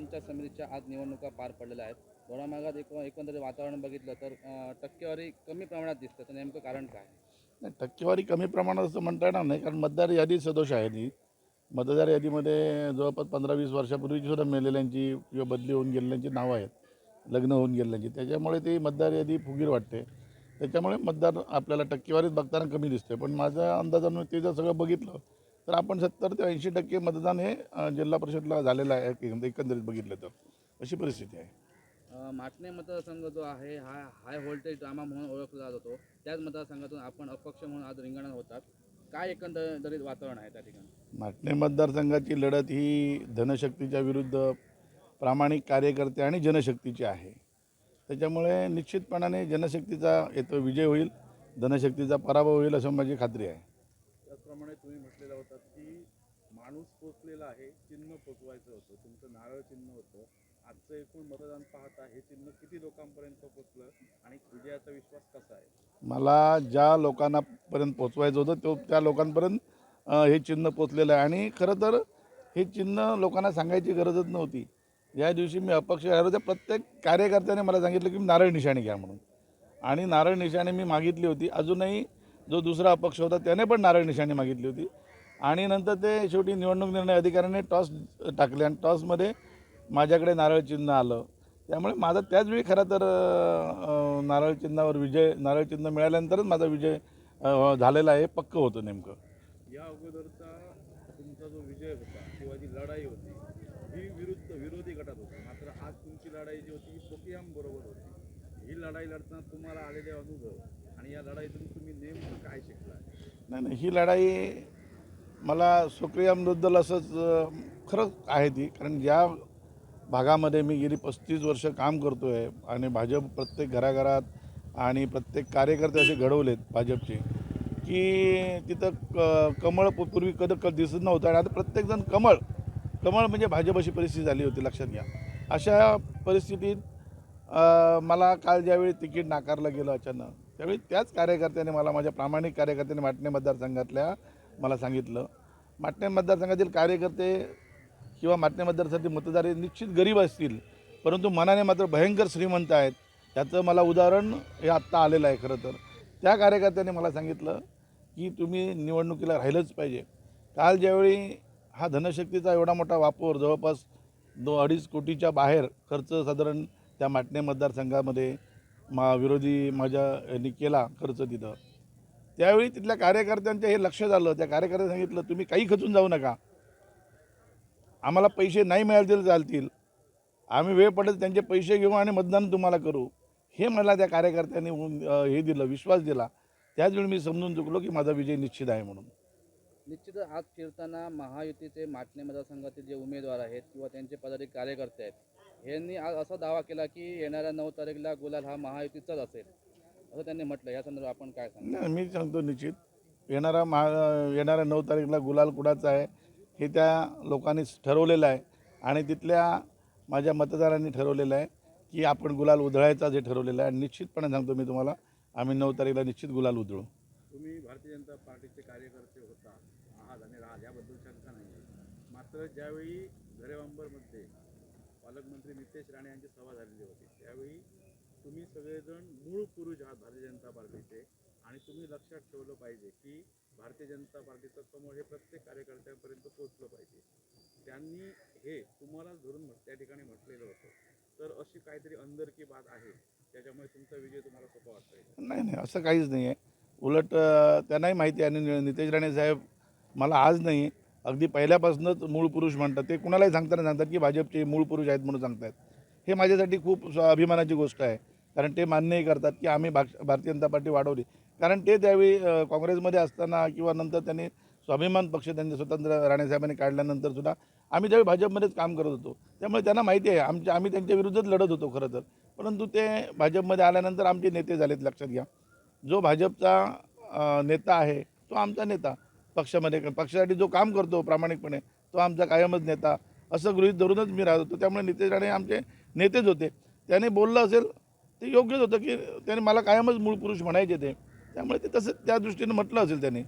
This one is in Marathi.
पंचायत समितीच्या आज निवडणुका पार पडलेल्या आहेत. दोडामागात एक एकंदरीत वातावरण बघितलं तर टक्केवारी कमी प्रमाणात दिसतं. तर नेमकं कारण काय? नाही टक्केवारी कमी प्रमाणात असं म्हणता येणार नाही. कारण मतदार यादी सदोष आहे ती. मतदार यादीमध्ये जवळपास पंधरा वीस वर्षापूर्वीची सुद्धा मेलेल्यांची किंवा बदली होऊन गेलेल्यांची नावं आहेत. लग्न होऊन गेलेल्यांची. त्याच्यामुळे ती मतदार यादी फुगीर वाटते. त्याच्यामुळे मतदार आपल्याला टक्केवारीत बघताना कमी दिसते पण माझ्या अंदाजानं ते जर सगळं बघितलं तर आपण सत्तर ते ऐंशी टक्के मतदान हे अं, जिल्हा परिषदला झालेलं आहे एक- एकंदरीत बघितलं तर. अशी परिस्थिती आहे. अं, माटणे मतदारसंघ जो आहे हा हाय व्होल्टेज ड्रामा म्हणून ओळखला जातो. त्याच मतदारसंघातून आपण अपक्ष म्हणून आज रिंगणात होतात. काय एकंदरीत वातावरण आहे त्या ठिकाणी? माटणे मतदारसंघाची लढत ही धनशक्तीच्या विरुद्ध प्रामाणिक कार्यकर्ते आणि जनशक्तीची आहे. त्याच्यामुळे निश्चितपणाने जनशक्तीचा येतो विजय होईल धनशक्तीचा पराभव होईल असं माझी खात्री आहे. त्याचप्रमाणे तुम्ही म्हटलेलं होतात की माणूस पोचलेला आहे चिन्ह पोचवायचं होतं. तुमचं नारळ चिन्ह होतं. आजचं एकूण मतदान पाहता हे चिन्ह किती लोकांपर्यंत पोचलं आणि विजयाचा विश्वास कसा आहे? मला ज्या लोकांना पर्यंत पोचवायचं होतं तो त्या लोकांपर्यंत हे चिन्ह पोचलेलं आहे. आणि खरं तर हे चिन्ह लोकांना सांगायची गरजच नव्हती. या दिवशी मी अपक्ष त्या प्रत्येक कार्यकर्त्याने मला सांगितलं की नारळ निशाणी घ्या म्हणून. आणि नारळ निशाणी मी मागितली होती. अजूनही जो दुसरा अपक्ष होता त्याने पण नारळ निशाणी मागितली होती. आणि नंतर ते शेवटी निवडणूक निर्णय अधिकाऱ्याने टॉस टाकले आणि टॉसमध्ये माझ्याकडे नारळ चिन्ह आलं. त्यामुळे माझा त्याच वेळी खरं तर नारळ चिन्हावर विजय नारळ चिन्ह मिळाल्यानंतरच माझा विजय झालेला आहे पक्क होतं नेमकं. या अगोदरचा तुमचा जो विजय होता किंवा जी लढाई होती ही विरुद्ध विरोधी गटात होती. मात्र आज तुमची लढाई जी होती ही पोकियाम बरोबर होती. ही लढाई लढताना तुम्हाला आलेले अनुभव आणि या लढाईतून तुम्ही नेमकं काय शिकला नाही नाही ही लढाई मला सुक्रियाबद्दल असंच खरंच आहे ती. कारण ज्या भागामध्ये मी गेली पस्तीस वर्ष काम करतो आहे आणि भाजप प्रत्येक घराघरात आणि प्रत्येक कार्यकर्ते असे घडवलेत भाजपचे की तिथं क कमळ पूर्वी कधी क दिसत नव्हतं आणि आता प्रत्येकजण कमळ कमळ म्हणजे भाजप अशी परिस्थिती झाली होती लक्षात घ्या. अशा परिस्थितीत मला काल ज्यावेळी तिकीट नाकारलं गेलं अचानक त्यावेळी त्याच कार्यकर्त्याने मला माझ्या प्रामाणिक कार्यकर्त्याने माटणे मतदारसंघातल्या मला सांगितलं. माटणे मतदारसंघातील कार्यकर्ते किंवा माटणे मतदारसाठी मतदार हे निश्चित गरीब असतील परंतु मनाने मात्र भयंकर श्रीमंत आहेत. त्याचं मला उदाहरण हे आत्ता आलेलं आहे खरं तर. त्या कार्यकर्त्याने मला सांगितलं की तुम्ही निवडणुकीला राहिलंच पाहिजे. काल ज्यावेळी हा धनशक्तीचा एवढा मोठा वापर जवळपास दो अडीच कोटीच्या बाहेर खर्च साधारण त्या माटणे मतदारसंघामध्ये मा विरोधी माझ्या यांनी केला खर्च तिथं. त्यावेळी तिथल्या कार्यकर्त्यांचं हे लक्ष झालं. त्या कार्यकर्त्यांनी सांगितलं तुम्ही काही खचून जाऊ नका. आम्हाला पैसे नाही मिळाले तरी चालतील. आम्ही वेळ पडेल त्यांचे पैसे घेऊ आणि मतदान तुम्हाला करू. हे मला त्या कार्यकर्त्यांनी हे दिलं विश्वास दिला. त्याच वेळी मी समजून चुकलो की माझा विजय निश्चित आहे म्हणून. निश्चित आज फिरताना महायुतीचे माटणे मतदारसंघातील जे उमेदवार आहेत किंवा त्यांचे पदाधिक कार्यकर्ते आहेत यांनी आज असा दावा केला की येणाऱ्या नऊ तारीखला गुलाल हा महायुतीचाच असेल. असं त्यांनी म्हटलं या संदर्भात आपण काय सांगू? नाही मी सांगतो निश्चित. येणारा महा येणाऱ्या नऊ तारीखला गुलाल कुणाचा आहे हे त्या लोकांनी ठरवलेलं आहे. आणि तिथल्या माझ्या मतदारांनी ठरवलेलं आहे की आपण गुलाल उधळायचा जे ठरवलेलं आहे. आणि निश्चितपणे सांगतो मी तुम्हाला आम्ही नऊ तारीखला निश्चित गुलाल उधळू. तुम्ही भारतीय जनता पार्टीचे कार्यकर्ते होता आहात आणि राहाल याबद्दल शंका नाही मात्र ज्यावेळी घरेबांबरमध्ये पालकमंत्री नितेश राणे यांची सभा झालेली होती. त्यावेळी तुम्ही सगळेजण मूळ पुरुष आहात भारतीय जनता पार्टीचे आणि तुम्ही लक्षात ठेवलं पाहिजे की भारतीय जनता पार्टीचं कमळ हे प्रत्येक कार्यकर्त्यांपर्यंत पोचलं पाहिजे. त्यांनी हे तुम्हालाच धरून त्या ठिकाणी म्हटलेलं होतं. तर अशी काहीतरी अंदरकी बात आहे त्याच्यामुळे तुमचा विजय तुम्हाला सोपा वाटता येईल नाही नाही असं काहीच नाही आहे उलट त्यांनाही माहिती आहे आणि नितेश राणे साहेब मला आज नाही अगदी पहिल्यापासूनच मूळ पुरुष म्हणतात. ते कुणालाही सांगताना सांगतात की भाजपचे मूळ पुरुष आहेत म्हणून सांगतात हे माझ्यासाठी खूप स्व- अभिमानाची गोष्ट आहे. कारण ते मान्यही करतात की आम्ही भाग भारतीय जनता पार्टी वाढवली. कारण ते त्यावेळी काँग्रेसमध्ये असताना किंवा नंतर त्यांनी स्वाभिमान पक्ष त्यांचे स्वतंत्र राणेसाहेबांनी काढल्यानंतर सुद्धा आम्ही त्यावेळी भाजपमध्येच काम करत होतो. त्यामुळे त्यांना माहिती आहे आमच्या आम्ही त्यांच्या विरुद्धच लढत होतो खरं तर. परंतु ते भाजपमध्ये आल्यानंतर आमचे नेते झालेत लक्षात घ्या. जो भाजपचा नेता आहे तो आमचा नेता. पक्षामध्ये पक्षासाठी जो काम करतो प्रामाणिकपणे तो आमचा कायमच नेता. असं गृहीत धरूनच मी राहत होतो. त्यामुळे नितेश राणे आमचे नेतेच होते. त्याने बोललं असेल ते योग्यच होतं की त्याने मला कायमच मूळ पुरुष म्हणायचे ते. त्यामुळे ते तसं त्या दृष्टीने म्हटलं असेल त्याने.